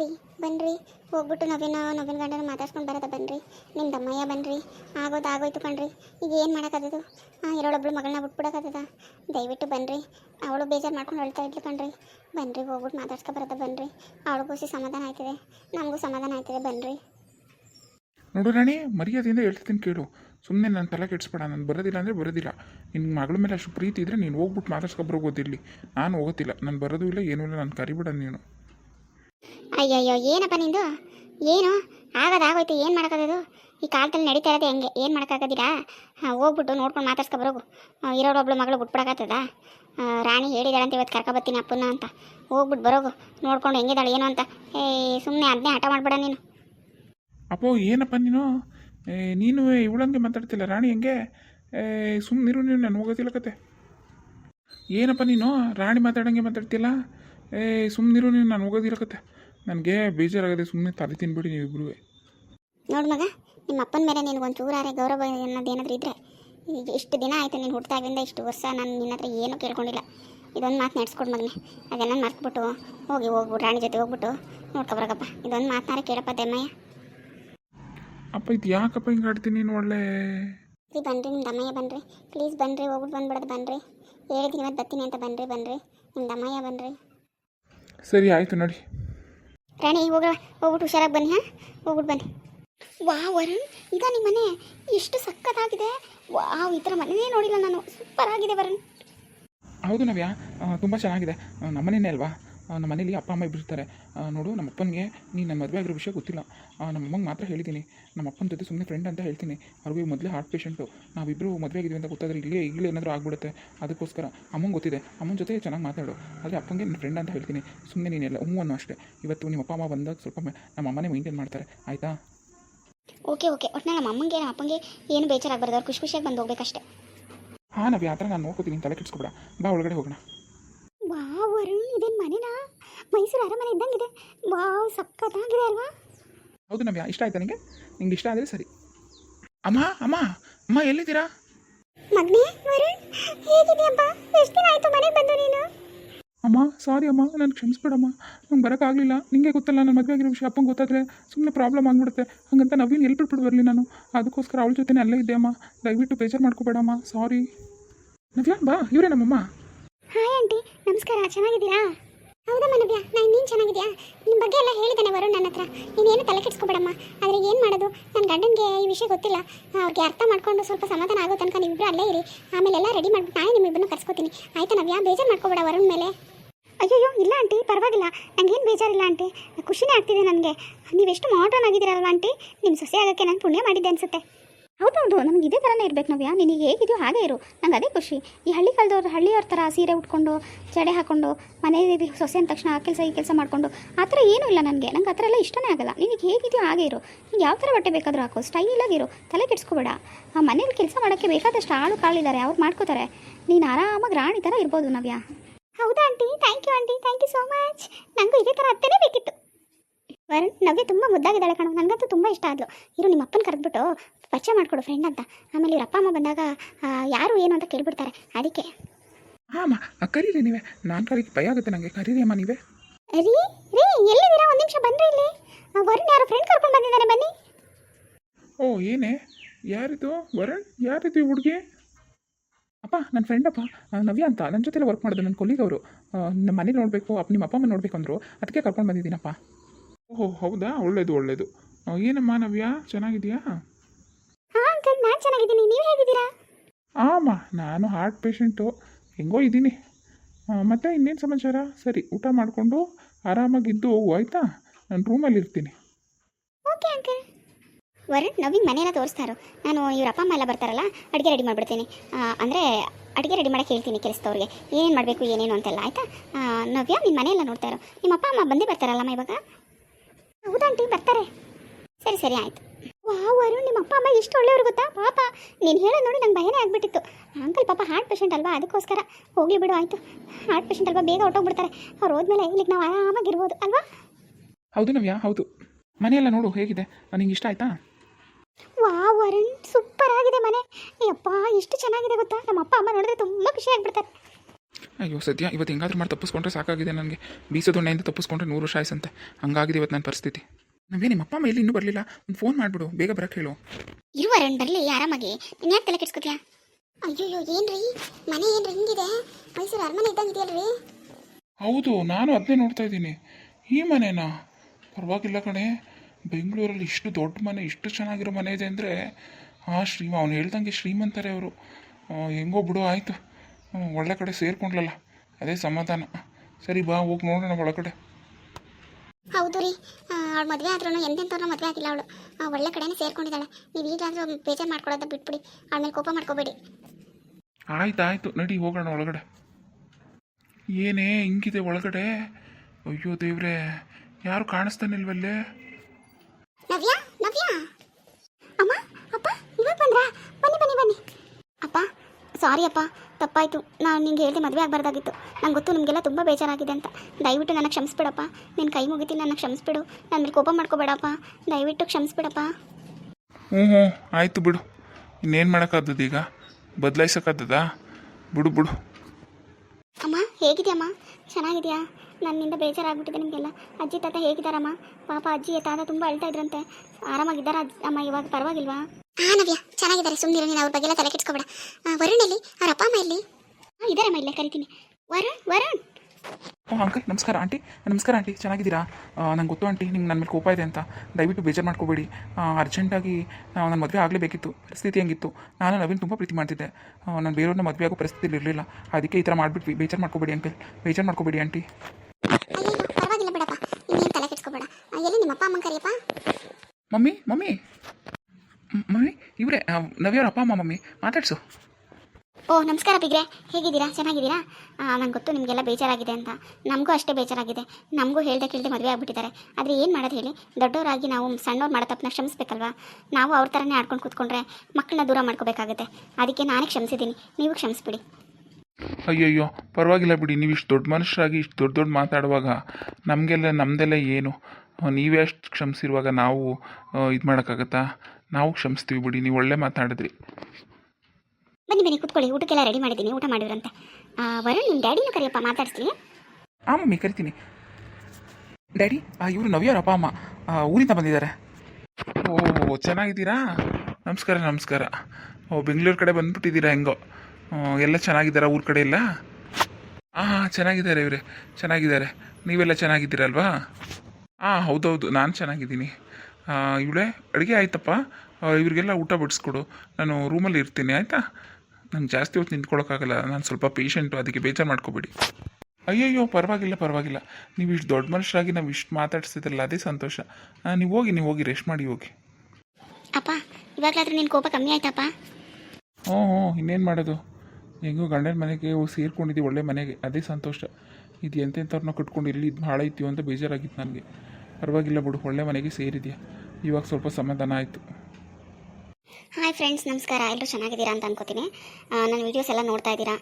ರೀ, ಬನ್ರಿ. ಹೋಗ್ಬಿಟ್ಟು ನವೀನ, ನವೀನ್ ಗಂಡನ ಮಾತಾಡ್ಸ್ಕೊಂಡು ಬರೋದ ಬನ್ರಿ. ನಿಮ್ಮ ದಮ್ಮಯ್ಯ ಬನ್ರಿ. ಆಗೋದು ಆಗೋಯ್ತು ಕಣ್ರಿ. ಈಗ ಏನು ಮಾಡೋಕ್ಕಾಗದು ಹಾಂ ಇರೋಳೊಬ್ಳು ಮಗಳನ್ನ ಬಿಟ್ಬಿಡೋಕ್ಕಾಗದ ದಯವಿಟ್ಟು ಬನ್ರಿ. ಅವಳು ಬೇಜಾರು ಮಾಡ್ಕೊಂಡು ಹೇಳ್ತಾ ಇದ್ಲು ಕಣ್ರಿ. ಬನ್ರಿ ಹೋಗ್ಬಿಟ್ಟು ಮಾತಾಡ್ಸ್ಕೊ ಬರೋದ ಬನ್ರಿ. ಅವಳಿಗೂ ಸಮಾಧಾನ ಆಯ್ತದೆ. ನಮಗೂ ಸಮಾಧಾನ ಆಯ್ತದೆ ಬನ್ರಿ. ನೋಡು ರಾಣಿ, ಮರ್ಯಾದೆಯಿಂದ ಹೇಳ್ತೀನಿ ಕೇಳು. ಸುಮ್ಮನೆ ನಾನು ತಲೆ ಕೆಡಿಸ್ಬೇಡ. ನಾನು ಬರೋದಿಲ್ಲ ಅಂದರೆ ಬರೋದಿಲ್ಲ. ನಿನ್ನ ಮಗಳ ಮೇಲೆ ಅಷ್ಟು ಪ್ರೀತಿ ಇದ್ದರೆ ನೀನು ಹೋಗ್ಬಿಟ್ಟು ಮಾತಾಡ್ಸ್ಕೊಬರೋಗೋದಿಲ್ಲಿ ನಾನು ಹೋಗೋದಿಲ್ಲ ನಾನು ಬರೋದು ಇಲ್ಲ, ಏನೂ ಇಲ್ಲ. ನಾನು ಕರಿಬೇಡ ನೀನು. ಅಯ್ಯಯ್ಯೋ, ಏನಪ್ಪ ನಿಂದು? ಏನು? ಆಗೋದಾಗೋಯ್ತು ಏನು ಮಾಡೋಕ್ಕಾಗೋದು? ಈ ಕಾಲದಲ್ಲಿ ನಡೀತಾ ಇರೋದು ಹೆಂಗೆ? ಏನು ಮಾಡೋಕ್ಕಾಗೋದಿರಾ? ಹೋಗ್ಬಿಟ್ಟು ನೋಡ್ಕೊಂಡು ಮಾತಾಡ್ಸ್ಕೊ ಬರೋಗು. ಇರೋಳು ಒಬ್ಳು ಮಗಳು ಬಿಟ್ಬಿಡಕತ್ತದ ರಾಣಿ ಹೇಳಿದಾಳೆ ಅಂತ ಇವತ್ತು ಕರ್ಕೊಬತ್ತೀನಿ ಅಪ್ಪನ ಅಂತ. ಹೋಗ್ಬಿಟ್ಟು ಬರೋಗು, ನೋಡ್ಕೊಂಡು ಹೆಂಗಿದಾಳೆ ಏನು ಅಂತ. ಏ ಸುಮ್ಮನೆ ಅದನ್ನೇ ಹಠ ಮಾಡಬೇಡ ನೀನು. ಅಪ್ಪೋ, ಏನಪ್ಪ ನೀನು? ನೀನು ಇವಳಂಗೆ ಮಾತಾಡ್ತಿಲ್ಲ. ರಾಣಿ ಹೆಂಗೆ? ಸುಮ್ಮನಿರು ನೀನು, ನಾನು ಹೋಗೋದಿಲ್ಲ ಕತೆ. ಏನಪ್ಪ ನೀನು? ರಾಣಿ ಮಾತಾಡೋಂಗೆ ಮಾತಾಡ್ತಿಲ್ಲ? ಏ ಸುಮ್ಮನಿರು ನೀನು, ನಾನು ಹೋಗೋದಿಲ್ಲ ಕತೆ. ನನಗೆ ಬೇಜಾರಾಗದೆ ಸುಮ್ಮನೆ ತಲೆ ತಿನ್ಬಿಡಿ ನೀವಿಬ್ರು ನೋಡು ಮಗ ನಿಮ್ಮ ಅಪ್ಪನ ಮೇಲೆ ನಿನಗೊಂದು ಚೂರಾರೆ ಗೌರವ ಅನ್ನೋದು ಏನಾದರೂ ಇದ್ದರೆ ಈಗ ಇಷ್ಟು ದಿನ ಆಯಿತು ನೀನು ಹುಟ್ಟಾಗಿಂದ ಇಷ್ಟು ವರ್ಷ ನಾನು ನಿನ್ನ ಹತ್ರ ಏನೂ ಕೇಳ್ಕೊಂಡಿಲ್ಲ. ಇದೊಂದು ಮಾತು ನಡೆಸ್ಕೊಡು ಮಗನೇ ಅದೆಲ್ಲ ಮರ್ತ್ಬಿಟ್ಟು ಹೋಗಿ ಹೋಗ್ಬಿಟ್ಟು ರಾಣಿ ಜೊತೆ ಹೋಗ್ಬಿಟ್ಟು ನೋಡ್ಕೊಬರಗಪ್ಪ ಇದೊಂದು ಮಾತನಾರ ಕೇಳಪ್ಪ ದಮ್ಮಯ್ಯ. ಅಪ್ಪ ಇದು ಯಾಕಪ್ಪ ಹಿಂಗೆ ಆಡ್ತೀನಿ ನೀನು ಒಳ್ಳೆ? ರೀ ಬನ್ರಿ ನಿಮ್ಮ ದಮ್ಮಯ್ಯ ಬನ್ರಿ. ಪ್ಲೀಸ್ ಬನ್ರಿ ಹೋಗ್ಬಿಟ್ಟು ಬಂದ್ಬಿಡೋದು ಬನ್ರಿ. ಹೇಳಿದ್ದೀನಿ ಇವತ್ತು ಬರ್ತೀನಿ ಅಂತ ಬನ್ರಿ ಬನ್ರಿ. ನಿಮ್ಮ ದಮ್ಮಯ್ಯ ಬನ್ರಿ. ಸರಿ ಆಯಿತು ನೋಡಿ. ರಾಣಿ ಹೋಗ ಹೋಗ್ಬಿಟ್ಟು ಹುಷಾರಾಗಿ ಬನ್ನಿ, ಹಾಂ? ಹೋಗ್ಬಿಟ್ಟು ಬನ್ನಿ. ವಾ ವರುಣ್, ಈಗ ನಿಮ್ಮ ಮನೆ ಎಷ್ಟು ಸಕ್ಕತ್ತಾಗಿದೆ ವಾವ್, ಈ ಥರ ಮನೆಯೇ ನೋಡಿಲ್ಲ ನಾನು. ಸೂಪರ್ ಆಗಿದೆ, ವರುಣ್. ಹೌದು ನವ್ಯ ತುಂಬ ಚೆನ್ನಾಗಿದೆ. ನಮ್ಮ ಮನೆಯೇ ಅಲ್ವಾ? ನಮ್ಮ ಮನೇಲಿ ಅಪ್ಪ ಅಮ್ಮ ಇಬ್ಬರು ಇರ್ತಾರೆ. ನೋಡು ನಮ್ಮ ಅಪ್ಪನಿಗೆ ನೀನು ನನ್ನ ಮದುವೆ ಆಗಿರೋ ವಿಷಯ ಗೊತ್ತಿಲ್ಲ. ನಮ್ಮ ಅಮ್ಮಂಗೆ ಮಾತ್ರ ಹೇಳಿದ್ದೀನಿ ನಮ್ಮ ಅಪ್ಪನ ಜೊತೆ ಸುಮ್ಮನೆ ಫ್ರೆಂಡ್ ಅಂತ ಹೇಳ್ತೀನಿ. ಅವ್ರಿಗೂ ಮೊದಲೇ ಹಾರ್ಟ್ ಪೇಷಂಟು ನಾವಿಬ್ಬರು ಮದುವೆ ಆಗಿದ್ದೀವಿ ಅಂತ ಗೊತ್ತಾದ್ರೆ ಇಲ್ಲೇ ಈಗಲೇ ಏನಾದರೂ ಆಗ್ಬಿಡುತ್ತೆ. ಅದಕ್ಕೋಸ್ಕರ ಅಮ್ಮಂಗೆ ಗೊತ್ತಿದೆ. ಅಮ್ಮನ ಜೊತೆ ಚೆನ್ನಾಗಿ ಮಾತಾಡು. ಆದರೆ ಅಪ್ಪಂಗೆ ನನ್ನ ಫ್ರೆಂಡ್ ಅಂತ ಹೇಳ್ತೀನಿ. ಸುಮ್ಮನೆ ನೀನೆಲ್ಲ ಹ್ಞೂ ಅನ್ನೋ ಅಷ್ಟೇ. ಇವತ್ತು ನಿಮ್ಮ ಅಪ್ಪ ಅಮ್ಮ ಬಂದಾಗ ಸ್ವಲ್ಪ ನಮ್ಮ ಅಮ್ಮನೇ ಮೈಂಟೈನ್ ಮಾಡ್ತಾರೆ. ಆಯಿತಾ? Okay okay. ಒಟ್ಟಿನಲ್ಲಿ ನಮ್ಮ ಅಮ್ಮಂಗೆ ನಮ್ಮ ಅಪ್ಪಂಗೆ ಏನು ಬೇಜಾರಾಗಬಾರ್ದು. ಅವ್ರು ಖುಷಿ ಖುಷಿಯಾಗಿ ಬಂದು ಹೋಗ್ಬೇಕಷ್ಟೇ. ಹಾಂ ನಾವು ಯಾವ ಥರ ನಾನು ನೋಡ್ಕೋತೀನಿ. ತಲೆ ಕೆಡಿಸ್ಕೊಬೇಡ. ಬಾ ಒಳಗಡೆ ಹೋಗೋಣ. ಇದೇನು ಮನೆನಾ? ಮೈಸೂರು ಅರಮನೆ ಇದ್ದಂಗಿದೆ ವಾವ್ ಸಕ್ಕತ್ತಾಗಿದೆ ಅಲ್ವಾ? ಹೌದು ನವ್ಯ ಇಷ್ಟ ಆಯ್ತಾ ನಿಮಗೆ ನಿಂಗೆ ಇಷ್ಟ ಆದರೆ ಸರಿ. ಅಮ್ಮ ಅಮ್ಮ ಅಮ್ಮ ಎಲ್ಲಿದ್ದೀರಾ? ಮಗ್ನೆ ವರುಣ್ ಹೇಗಿದೆಯಪ್ಪ ಎಷ್ಟು ದಿನ ಆಯಿತು ಮನೆಗೆ ಬಂದು ನೀನು? ಅಮ್ಮ ಸಾರಿ ಅಮ್ಮ ನಾನು ಕ್ಷಮಿಸ್ಬೇಡಮ್ಮ. ನಂಗೆ ಬರೋಕ್ಕಾಗಲಿಲ್ಲ. ನಿಮಗೆ ಗೊತ್ತಲ್ಲ ನನ್ನ ಮದುವೆ ಆಗಿರೋ ವಿಷಯ ಅಪ್ಪಂಗೆ ಗೊತ್ತಾದರೆ ಸುಮ್ಮನೆ ಪ್ರಾಬ್ಲಮ್ ಆಗಿಬಿಡುತ್ತೆ. ಹಾಗಂತ ನವೀನ್ ಎಲ್ಲಿ ಬಿಟ್ಬಿಟ್ಟು ಬರಲಿ ನಾನು. ಅದಕ್ಕೋಸ್ಕರ ಅವಳ ಜೊತೆನೇ ಅಲ್ಲೇ ಇದ್ದೆ ಅಮ್ಮ. ದಯವಿಟ್ಟು ಬೇಜಾರು ಮಾಡ್ಕೋಬೇಡಮ್ಮ. ಸಾರಿ ನವ್ಯ ಬಾ ಇವರೇ ನಮ್ಮಮ್ಮ. ಹಾಯ್ ಆಂಟಿ, ನಮಸ್ಕಾರ, ಚೆನ್ನಾಗಿದ್ದೀರಾ? ಹೌದಾ ಮನವ್ಯ ನಾನು ನೀನು ಚೆನ್ನಾಗಿದ್ಯಾ ನಿಮ್ಮ ಬಗ್ಗೆ ಎಲ್ಲ ಹೇಳಿದ್ದಾನೆ ವರುಣ್ ನನ್ನ ಹತ್ರ. ನೀನೇನು ತಲೆ ಕೆಡಿಸ್ಕೊಬೇಡಮ್ಮ. ಆದರೆ ಏನು ಮಾಡೋದು? ನನ್ನ ಗಂಡನಿಗೆ ಈ ವಿಷಯ ಗೊತ್ತಿಲ್ಲ. ಅವ್ರಿಗೆ ಅರ್ಥ ಮಾಡ್ಕೊಂಡು ಸ್ವಲ್ಪ ಸಮಾಧಾನ ಆಗೋ ತನಕ ನೀವಿಬ್ಬರು ಅಲ್ಲೇ ಇರಿ. ಆಮೇಲೆ ಎಲ್ಲ ರೆಡಿ ಮಾಡ್ಬಿಟ್ಟು ನಾನೇ ನಿಮ್ಮಿಬ್ಬರನ್ನು ಕರ್ಸ್ಕೊತೀನಿ. ಆಯ್ತಾ ನವ್ಯ? ಬೇಜಾರು ಮಾಡ್ಕೋಬೇಡ ವರುಣ್ ಮೇಲೆ. ಅಯ್ಯಯ್ಯೋ, ಇಲ್ಲ ಆಂಟಿ, ಪರವಾಗಿಲ್ಲ. ನನಗೇನು ಬೇಜಾರಿಲ್ಲ ಆಂಟಿ. ಖುಷಿನೇ ಆಗ್ತಿದೆ ನನಗೆ. ನೀವೆಷ್ಟು ಮಾಡ್ರನ್ ಆಗಿದ್ದೀರಲ್ವ ಆಂಟಿ? ನಿಮ್ಮ ಸೊಸೆ ಆಗೋಕ್ಕೆ ನಾನು ಪುಣ್ಯ ಮಾಡಿದ್ದೆ ಅನಿಸುತ್ತೆ. ಹೌದೌದು, ನಮ್ಗೆ ಇದೇ ಥರನೇ ಇರಬೇಕು ನವ್ಯ, ನಿನಗೆ ಹೇಗಿದೆಯೋ ಹಾಗೆ ಇರು. ನಂಗೆ ಅದೇ ಖುಷಿ. ಈ ಹಳ್ಳಿ ಕಾಲದವ್ರು ಹಳ್ಳಿಯವ್ರ ಥರ ಸೀರೆ ಉಟ್ಕೊಂಡು, ಚಡೆ ಹಾಕೊಂಡು, ಮನೆಯಲ್ಲಿ ಸೊಸೆ ಅಂದ ತಕ್ಷಣ ಆ ಕೆಲಸ ಈ ಕೆಲಸ ಮಾಡಿಕೊಂಡು, ಆ ಥರ ಏನೂ ಇಲ್ಲ ನನಗೆ. ನಂಗೆ ಆ ಥರ ಎಲ್ಲ ಇಷ್ಟನೇ ಆಗಲ್ಲ. ನಿನಗೆ ಹೇಗಿದೆಯೋ ಹಾಗೆ ಇರು. ನೀನು ಯಾವ ಥರ ಬಟ್ಟೆ ಬೇಕಾದರೂ ಹಾಕೋ. ಸ್ಟೈಲಾಗಿರು ತಲೆ ಕೆಡಿಸ್ಕೋಬೇಡ. ಆ ಮನೇಲಿ ಕೆಲಸ ಮಾಡೋಕ್ಕೆ ಬೇಕಾದಷ್ಟು ಆಳು ಕಾಳಿದ್ದಾರೆ. ಅವ್ರು ಮಾಡ್ಕೋತಾರೆ. ನೀನು ಆರಾಮಾಗಿ ರಾಣಿ ಥರ ಇರ್ಬೋದು ನವ್ಯ. ಹೌದಾ aunty? Thank you aunty. Thank you so much ನನಗೂ ಇದೇ ಥರ ಅತ್ತನೇ ಬೇಕಿತ್ತು. ವರುಣ್ ನವ್ಯ ತುಂಬ ಮುದ್ದಾಗಿದ್ದಾಳೆ ಕಣೋ. ನನಗಂತೂ ತುಂಬ ಇಷ್ಟ ಆದ್ಲು. ಇರು ನಿಮ್ಮ ಅಪ್ಪನ ಕರೆದ್ಬಿಟ್ಟು ಪರಿಚಯ ಮಾಡಿಕೊಡು ಫ್ರೆಂಡ್ ಅಂತ. ಆಮೇಲೆ ಇವ್ರ ಅಪ್ಪ ಅಮ್ಮ ಬಂದಾಗ ಆ, ಯಾರು ಏನು ಅಂತ ಕೇಳ್ಬಿಡ್ತಾರೆ. ಅದಕ್ಕೆ. ಹಾಂ ಅಮ್ಮ ಕರೀರಿ ನೀವೇ. ನಾನು ಕರೀಕೆ ಭಯ ಆಗುತ್ತೆ ನನಗೆ ಕರೀರಿ ಅಮ್ಮ ನೀವೇ. ರೀ ರೀ ಎಲ್ಲಿದ್ದೀರಾ? ಒಂದು ನಿಮಿಷ ಬನ್ರಿ ಇಲ್ಲಿ. ಆ, ವರುಣ್ ಯಾರೋ ಫ್ರೆಂಡ್ ಕರ್ಕೊಂಡು ಬಂದಿದ್ದಾನೆ ಬನ್ನಿ. ಓ ಏನೇ? ಯಾರಿದು? ವರುಣ್? ಯಾರಿದು ಈ ಹುಡುಗಿ? ಅಪ್ಪ ನನ್ನ ಫ್ರೆಂಡ್ ಅಪ್ಪ. ಆ, ನವ್ಯ ಅಂತ. ನನ್ನ ಜೊತೆಲ್ಲ ವರ್ಕ್ ಮಾಡೋದು ನನ್ನ ಕೊಲ್ಲಿಗೆ ಅವರು. ನಮ್ಮ ಮನೆ ನೋಡಬೇಕು ಅಪ್ಪ ನಿಮ್ಮ ಅಪ್ಪ ಅಮ್ಮ ನೋಡಬೇಕು ಅಂದರು ಅದಕ್ಕೆ ಕರ್ಕೊಂಡು ಬಂದಿದ್ದೀನಪ್ಪ. ಓಹೋ ಹೌದಾ? ಒಳ್ಳೇದು ಒಳ್ಳೇದು. ಏನಮ್ಮ ನವ್ಯ? ಚೆನ್ನಾಗಿದೆಯಾ ಹಾಂ ಅಂಕಲ್ ನಾನು ಚೆನ್ನಾಗಿದ್ದೀನಿ. ನೀವು ಹೇಗಿದ್ದೀರಾ? ಆಮ ನಾನು ಹಾರ್ಟ್ ಪೇಷಂಟು ಹೆಂಗೋ ಇದ್ದೀನಿ. ಮತ್ತೆ ಇನ್ನೇನು ಸಮಾಚಾರ? ಸರಿ ಊಟ ಮಾಡಿಕೊಂಡು ಆರಾಮಾಗಿದ್ದು ಹೋಗು ಆಯಿತಾ? ನಾನು ರೂಮಲ್ಲಿ ಇರ್ತೀನಿ. ಓಕೆ ಅಂಕಲ್ ವರುಣ್ ನವೀನ್ ಮನೆಯನ್ನು ತೋರಿಸ್ತಾರೋ. ನಾನು ಇವ್ರ ಅಪ್ಪ ಅಮ್ಮ ಎಲ್ಲ ಬರ್ತಾರಲ್ಲ ಅಡುಗೆ ರೆಡಿ ಮಾಡಿಬಿಡ್ತೀನಿ. ಅಂದರೆ ಅಡುಗೆ ರೆಡಿ ಮಾಡಕ್ಕೆ ಹೇಳ್ತೀನಿ ಕೆಲಸದವ್ರಿಗೆ. ಏನೇನು ಮಾಡಬೇಕು ಏನೇನು ಅಂತೆಲ್ಲ ಆಯಿತಾ? ನವ್ಯ ನಿಮ್ಮ ಮನೆಯೆಲ್ಲ ನೋಡ್ತಾ ಇರೋ ನಿಮ್ಮ ಅಪ್ಪ ಅಮ್ಮ ಬಂದೇ ಬರ್ತಾರಲ್ಲಮ್ಮ ಇವಾಗ? ಹೌದಾಂಟಿ ಬರ್ತಾರೆ. ಸರಿ ಸರಿ ಆಯಿತು. ವಾವ್ ವರುಣ್ ನಿಮ್ಮ ಅಪ್ಪ ಅಮ್ಮ ಎಷ್ಟು ಒಳ್ಳೆಯವ್ರು ಗೊತ್ತಾ? ಪಾಪ. ನೀನು ಹೇಳೋ ನೋಡಿ ನಂಗೆ ಭಯನೇ ಆಗಿಬಿಟ್ಟಿತ್ತು. ಅಂಕಲ್ ಪಾಪ ಹಾರ್ಟ್ ಪೇಷಂಟ್ ಅಲ್ವಾ? ಅದಕ್ಕೋಸ್ಕರ ಹೋಗ್ಲಿ ಬಿಡು ಆಯಿತು. ಹಾರ್ಟ್ ಪೇಷಂಟ್ ಅಲ್ವಾ? ಬೇಗ ಹೊಟ್ಟೋಗ್ಬಿಡ್ತಾರೆ ಅವ್ರು ಹೋದ್ಮೇಲೆ ಇಲ್ಲಿಗೆ ನಾವು ಆರಾಮಾಗಿರ್ಬೋದು ಅಲ್ವಾ? ಹೌದು ನವ್ಯ ಹೌದು. ಮನೆಯೆಲ್ಲ ನೋಡು ಹೇಗಿದೆ? ನಿಂಗೆ ಇಷ್ಟ ಆಯ್ತಾ? ವಾವ್ ವರುಣ್ ಸೂಪರ್ ಆಗಿದೆ ಮನೆ. ಅಪ್ಪ ಎಷ್ಟು ಚೆನ್ನಾಗಿದೆ ಗೊತ್ತಾ? ನಮ್ಮ ಅಪ್ಪ ಅಮ್ಮ ನೋಡಿದ್ರೆ ತುಂಬ ಖುಷಿ ಆಗ್ಬಿಡ್ತಾರೆ. ಅಯ್ಯೋ ಸದ್ಯ ಇವತ್ತು ಹೆಂಗಾದ್ರೂ ಮಾಡಿ ತಪ್ಪಿಸ್ಕೊಂಡ್ರೆ ಸಾಕಾಗಿದೆ ನನಗೆ. ಬೀಸದೊಣ್ಣೆಯಿಂದ ತಪ್ಪಿಸ್ಕೊಂಡ್ರೆ ನೂರು ವರ್ಷ ಆಯ್ಸಂತೆ ಹಂಗಾಗಿದೆ ಇವತ್ತು ನನ್ನ ಪರಿಸ್ಥಿತಿ. ನಮಗೆ ನಿಮ್ಮ ಅಪ್ಪ ಅಮ್ಮ ಇಲ್ಲಿ ಇನ್ನೂ ಬರಲಿಲ್ಲ? ಒಂದು ಫೋನ್ ಮಾಡಿಬಿಡು ಬೇಗ ಬರಕ್ಕೆ ಹೇಳು. ಇರುವ ರಣ್ ಬರಲಿ ಆರಾಮಾಗಿ. ನೀನು ಯಾಕೆ ತಲೆ ಕೆಡ್ಸ್ಕೊತೀಯ? ಅಯ್ಯೋ ಏನ್ರಿ? ಮನೆ ಏನ್ರಿ? ಹಿಂಗಿದೆ. ಮೈಸೂರು ಅರಮನೆ ಇದ್ದಂಗೆ ಇದೆಯಲ್ರಿ? ಹೌದು ನಾನು ಅದನ್ನೇ ನೋಡ್ತಾ ಇದ್ದೀನಿ. ಈ ಮನೆನಾ? ಪರವಾಗಿಲ್ಲ ಕಣೆ. ಬೆಂಗಳೂರಲ್ಲಿ ಇಷ್ಟು ದೊಡ್ಡ ಮನೆ ಇಷ್ಟು ಚೆನ್ನಾಗಿರೋ ಮನೆ ಇದೆ ಅಂದರೆ ಆ ಶ್ರೀಮ ಅವ್ನು ಹೇಳ್ದಂಗೆ ಶ್ರೀಮಂತರೇ ಅವರು. ಹೆಂಗೋ ಬಿಡು ಆಯಿತು. ಒಳ್ಳೆ ಕಡೆ ಸೇರ್ಕೊಂಡ್ಲಲ್ಲ ಅದೇ ಸಮಾಧಾನ. ಸರಿ ಬಾ ಹೋಗಿ ನೋಡೋಣ ಒಳಗಡೆ ಹೌದು ರೀ. ಅವಳು ಮದುವೆ ಆದ್ರೂ ಎಂತೆಂಥವ್ರನ್ನ ಮದುವೆ ಆಗಿಲ್ಲ ಅವಳು. ಒಳ್ಳೆ ಕಡೆನೇ ಸೇರ್ಕೊಂಡಿದ್ದಾಳೆ. ನೀವು ಈಗಲಾದರೂ ಬೇಜಾರು ಮಾಡ್ಕೊಳ್ಳೋದ ಬಿಟ್ಬಿಡಿ. ಅವಳ ಮೇಲೆ ಕೋಪ ಮಾಡ್ಕೋಬೇಡಿ. ಆಯ್ತು ಆಯಿತು. ನಡಿ ಹೋಗೋಣ ಒಳಗಡೆ. ಏನೇ ಹಿಂಗಿದೆ ಒಳಗಡೆ? ಅಯ್ಯೋ ದೇವ್ರೆ ಯಾರು ಕಾಣಿಸ್ತಾನಿಲ್ವಲ್ಲೇ? ನವ್ಯ ನವ್ಯ ಅಮ್ಮ ಅಪ್ಪ ಇವಾಗ ಬಂದ್ರಾ ಬನ್ನಿ ಬನ್ನಿ ಬನ್ನಿ ಅಪ್ಪ ಸಾರಿ ಅಪ್ಪ ತಪ್ಪಾಯಿತು. ನಾನು ನಿಂಗೆ ಹೇಳಿದೆ ಮದುವೆ ಆಗಬಾರ್ದಾಗಿತ್ತು. ನಂಗೆ ಗೊತ್ತು ನಿಮಗೆಲ್ಲ ತುಂಬ ಬೇಜಾರಾಗಿದೆ ಅಂತ. ದಯವಿಟ್ಟು ನನಗೆ ಕ್ಷಮಿಸ್ಬಿಡಪ್ಪ. ನಿನ್ನ ಕೈ ಮುಗಿತೀನಿ ನನಗೆ ಕ್ಷಮಿಸ್ಬಿಡು. ನನ್ನ ಮೇಲೆ ಕೋಪ ಮಾಡ್ಕೋಬೇಡಪ್ಪ. ದಯವಿಟ್ಟು ಕ್ಷಮಿಸ್ಬಿಡಪ್ಪ. ಹ್ಞೂ ಹ್ಞೂ ಆಯಿತು ಬಿಡು. ಇನ್ನೇನು ಮಾಡೋಕ್ಕಾದದ್ದು ಈಗ? ಬದಲಾಯಿಸೋಕ್ಕಾದದಾ ಬಿಡು ಬಿಡು. ಅಮ್ಮ ಹೇಗಿದೆಯಮ್ಮ? ಚೆನ್ನಾಗಿದೆಯಾ? ನನ್ನಿಂದ ಬೇಜಾರಾಗ್ಬಿಟ್ಟಿದೆ ನಿಮಗೆಲ್ಲ. ಅಜ್ಜಿ ತಾತ ಹೇಗಿದ್ದಾರಮ್ಮ? ಪಾಪ ಅಜ್ಜಿ ತಾತ ತುಂಬ ಅಳ್ತಾ ಇದ್ರಂತೆ. ಆರಾಮಾಗಿದ್ದಾರಾ ಅಜ್ಜ- ಅಮ್ಮ ಇವಾಗ ಪರವಾಗಿಲ್ವಾ? ಹಾ ನವ್ಯ. ಚೆನ್ನಾಗಿದ್ದಾರೆ. ಸುಮ್ಮನೆ ನೀನು ಅವ್ರ ಬಗ್ಗೆ ಎಲ್ಲ ತಲೆ ಕೆಡ್ಸ್ಕೊಬೇಡ. ವರುಣ್ ಎಲ್ಲಿ? ಅವ್ರ ಅಪ್ಪ ಅಮ್ಮ ಇಲ್ಲಿ ಇದಾರಮ್ಮ ಇಲ್ಲೇ ಕರಿತೀನಿ. ವರುಣ್ ವರುಣ್. ಓ ಅಂಕಲ್ ನಮಸ್ಕಾರ ಆಂಟಿ ನಮಸ್ಕಾರ ಆಂಟಿ ಚೆನ್ನಾಗಿದ್ದೀರಾ? ನಂಗೆ ಗೊತ್ತು ಆಂಟಿ ನಿಮ್ಗೆ ನನ್ನ ಮೇಲೆ ಕೋಪ ಇದೆ ಅಂತ. ದಯವಿಟ್ಟು ಬೇಜಾರು ಮಾಡ್ಕೋಬೇಡಿ. ಅರ್ಜೆಂಟಾಗಿ ನನ್ನ ಮದುವೆ ಆಗಲೇಬೇಕಿತ್ತು. ಪರಿಸ್ಥಿತಿ ಹೆಂಗಿತ್ತು? ನಾನು ನವೀನ್ ತುಂಬ ಪ್ರೀತಿ ಮಾಡ್ತಿದ್ದೆ. ನಾನು ಬೇರೆಯವ್ರನ್ನ ಮದುವೆ ಆಗೋ ಪರಿಸ್ಥಿತಿ ಇರಲಿಲ್ಲ. ಅದಕ್ಕೆ ಈ ಥರ ಮಾಡಿಬಿಟ್ವಿ. ಬೇಜಾರು ಮಾಡ್ಕೋಬೇಡಿ ಅಂಕಲ್ ಬೇಜಾರು ಮಾಡ್ಕೋಬೇಡಿ ಆಂಟಿ ಪರವಾಗಿಲ್ಲ ಬಿಡಪ್ಪ. ಇನ್ನೇನು ತಲೆ ಕೆಡ್ಸ್ಕೊಬೇಡ. ಎಲ್ಲಿ ನಿಮ್ಮ ಅಪ್ಪ ಅಮ್ಮ ಕರಿಯಪ್ಪ? Mummy mummy. ಇವರೇ ನವಿಯವ್ರ ಅಪ್ಪ ಅಮ್ಮ ಮಮ್ಮಿ ಮಾತಾಡ್ಸು. ಓ ನಮಸ್ಕಾರ ಬಿಗ್ರೆ. ಹೇಗಿದ್ದೀರಾ? ಚೆನ್ನಾಗಿದ್ದೀರಾ? ನಂಗೆ ಗೊತ್ತು ನಿಮಗೆಲ್ಲ ಬೇಜಾರಾಗಿದೆ ಅಂತ. ನಮಗೂ ಅಷ್ಟೇ ಬೇಜಾರಾಗಿದೆ. ನಮಗೂ ಹೇಳ್ದೆ ಕೇಳ್ದೆ ಮದುವೆ ಆಗಿಬಿಟ್ಟಿದ್ದಾರೆ. ಆದರೆ ಏನು ಮಾಡೋದು ಹೇಳಿ? ದೊಡ್ಡವರಾಗಿ ನಾವು ಸಣ್ಣವ್ರು ಮಾಡೋ ತಪ್ಪನ್ನ ಕ್ಷಮಿಸ್ಬೇಕಲ್ವಾ? ನಾವು ಅವ್ರ ಥರನೇ ಆಡ್ಕೊಂಡು ಕೂತ್ಕೊಂಡ್ರೆ ಮಕ್ಕಳನ್ನ ದೂರ ಮಾಡ್ಕೋಬೇಕಾಗುತ್ತೆ. ಅದಕ್ಕೆ ನಾನೇ ಕ್ಷಮಿಸಿದ್ದೀನಿ. ನೀವು ಕ್ಷಮಿಸ್ಬಿಡಿ. ಅಯ್ಯಯ್ಯೋ ಪರವಾಗಿಲ್ಲ ಬಿಡಿ. ನೀವು ಇಷ್ಟು ದೊಡ್ಡ ಮನುಷ್ಯರಾಗಿ ಇಷ್ಟು ದೊಡ್ಡ ದೊಡ್ಡ ಮಾತಾಡುವಾಗ ನಮಗೆಲ್ಲ ನಮ್ಮದೆಲ್ಲ ಏನು? ನೀವೇ ಅಷ್ಟು ಕ್ಷಮಿಸಿರುವಾಗ ನಾವು ಇದು ಮಾಡೋಕ್ಕಾಗತ್ತಾ? ನಾವು ಕ್ಷಮಿಸ್ತೀವಿ ಬಿಡಿ ನೀವು ಒಳ್ಳೆ ಮಾತಾಡಿದ್ರಿ. ಬನ್ನಿ ಬನ್ನಿ ಕುತ್ಕೊಳ್ಳಿ. ಊಟಕ್ಕೆಲ್ಲ ರೆಡಿ ಮಾಡಿದ್ದೀನಿ. ಊಟ ಮಾಡಿದ್ರಂತೆ ವರುಣ್ ನಿಮ್ಮ ಡ್ಯಾಡಿನೂ ಕರಿಯಪ್ಪ ಮಾತಾಡ್ತೀನಿ ಆ ಮಮ್ಮಿ ಕರಿತೀನಿ. ಡ್ಯಾಡಿ ಇವರು ನವ್ಯವ್ರ ಅಪ್ಪ ಅಮ್ಮ. ಊರಿಂದ ಬಂದಿದ್ದಾರೆ. ಓ ಚೆನ್ನಾಗಿದ್ದೀರಾ? ನಮಸ್ಕಾರ ನಮಸ್ಕಾರ. ಓ ಬೆಂಗಳೂರು ಕಡೆ ಬಂದ್ಬಿಟ್ಟಿದ್ದೀರಾ ಹೆಂಗೋ? ಎಲ್ಲ ಚೆನ್ನಾಗಿದ್ದಾರಾ ಊರ ಕಡೆ ಎಲ್ಲ? ಹಾಂ ಹಾಂ ಚೆನ್ನಾಗಿದ್ದಾರೆ ಇವರೇ. ಚೆನ್ನಾಗಿದ್ದಾರೆ. ನೀವೆಲ್ಲ ಚೆನ್ನಾಗಿದ್ದೀರಲ್ವಾ? ಹಾಂ ಹೌದೌದು ನಾನು ಚೆನ್ನಾಗಿದ್ದೀನಿ. ಇವಳೇ ಅಡುಗೆ ಆಯ್ತಪ್ಪ. ಇವರಿಗೆಲ್ಲ ಊಟ ಬಡಿಸ್ಕೊಡು. ನಾನು ರೂಮಲ್ಲಿ ಇರ್ತೀನಿ ಆಯಿತಾ? ನಾನು ಜಾಸ್ತಿ ಹೊತ್ತು ನಿಂತ್ಕೊಳ್ಳೋಕ್ಕಾಗಲ್ಲ ನಾನು ಸ್ವಲ್ಪ ಪೇಷಂಟು ಅದಕ್ಕೆ ಬೇಜಾರು ಮಾಡ್ಕೋಬೇಡಿ. ಅಯ್ಯಯ್ಯೋ ಪರವಾಗಿಲ್ಲ ಪರವಾಗಿಲ್ಲ. ನೀವು ಇಷ್ಟು ದೊಡ್ಡ ಮನುಷ್ಯರಾಗಿ ನಾವು ಇಷ್ಟು ಮಾತಾಡ್ಸಿದ್ರಲ್ಲ ಅದೇ ಸಂತೋಷ. ನೀವು ಹೋಗಿ ನೀವು ಹೋಗಿ ರೆಸ್ಟ್ ಮಾಡಿ ಹೋಗಿ. ಅಪ್ಪ ಇವಾಗಲಾದ್ರೂ ನಿನ್ನ ಕೋಪ ಕಮ್ಮಿ ಆಯ್ತಪ್ಪ? ಹ್ಞೂ ಹ್ಞೂ ಇನ್ನೇನು ಮಾಡೋದು? ಹೆಂಗೋ ಗಂಡನ ಮನೆಗೆ ಹೋಗಿ ಸೇರ್ಕೊಂಡಿದ್ದೀವಿ ಒಳ್ಳೆ ಮನೆಗೆ. ಅದೇ ಸಂತೋಷ. ಇದು ಎಂತೆಂಥವ್ರನ್ನ ಕಟ್ಕೊಂಡು ಇಲ್ಲಿ ಇದು ಭಾಳ ಇತ್ತು ಅಂತ ಬೇಜಾರಾಗಿತ್ತು ನನಗೆ. ಪರವಾಗಿಲ್ಲ ಬಿಡು ಒಳ್ಳೆ ಮನೆಗೆ ಸೇರಿದೆಯಾ? ಇವಾಗ ಸ್ವಲ್ಪ ಸಮಾಧಾನ ಆಯಿತು. ಹಾಯ್ ಫ್ರೆಂಡ್ಸ್ ನಮಸ್ಕಾರ. ಎಲ್ಲರೂ ಚೆನ್ನಾಗಿದ್ದೀರಾ ಅಂತ ಅನ್ಕೋತೀನಿ. ನನ್ನ ವೀಡಿಯೋಸ್ ಎಲ್ಲ ನೋಡ್ತಾ ಇದ್ದೀರಾ?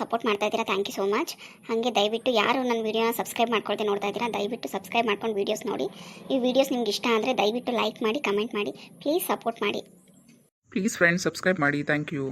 ಸಪೋರ್ಟ್ ಮಾಡ್ತಾ ಇದ್ದೀರಾ? ಥ್ಯಾಂಕ್ ಯು ಸೋ ಮಚ್ ಹಾಗೆ ದಯವಿಟ್ಟು ಯಾರು ನನ್ನ ವೀಡಿಯೋನ ಸಬ್ಸ್ಕ್ರೈಬ್ ಮಾಡ್ಕೊಳ್ತೀನಿ ನೋಡ್ತಾ ಇದ್ದೀರಾ ದಯವಿಟ್ಟು ಸಬ್ಸ್ಕ್ರೈಬ್ ಮಾಡ್ಕೊಂಡು ವೀಡಿಯೋಸ್ ನೋಡಿ. ಈ ವೀಡಿಯೋಸ್ ನಿಮ್ಗೆ ಇಷ್ಟ ಅಂದರೆ ದಯವಿಟ್ಟು ಲೈಕ್ ಮಾಡಿ ಕಮೆಂಟ್ ಮಾಡಿ. ಪ್ಲೀಸ್ ಸಪೋರ್ಟ್ ಮಾಡಿ. ಪ್ಲೀಸ್ ಫ್ರೆಂಡ್ಸ್ ಸಬ್ಸ್ಕ್ರೈಬ್ ಮಾಡಿ. Thank you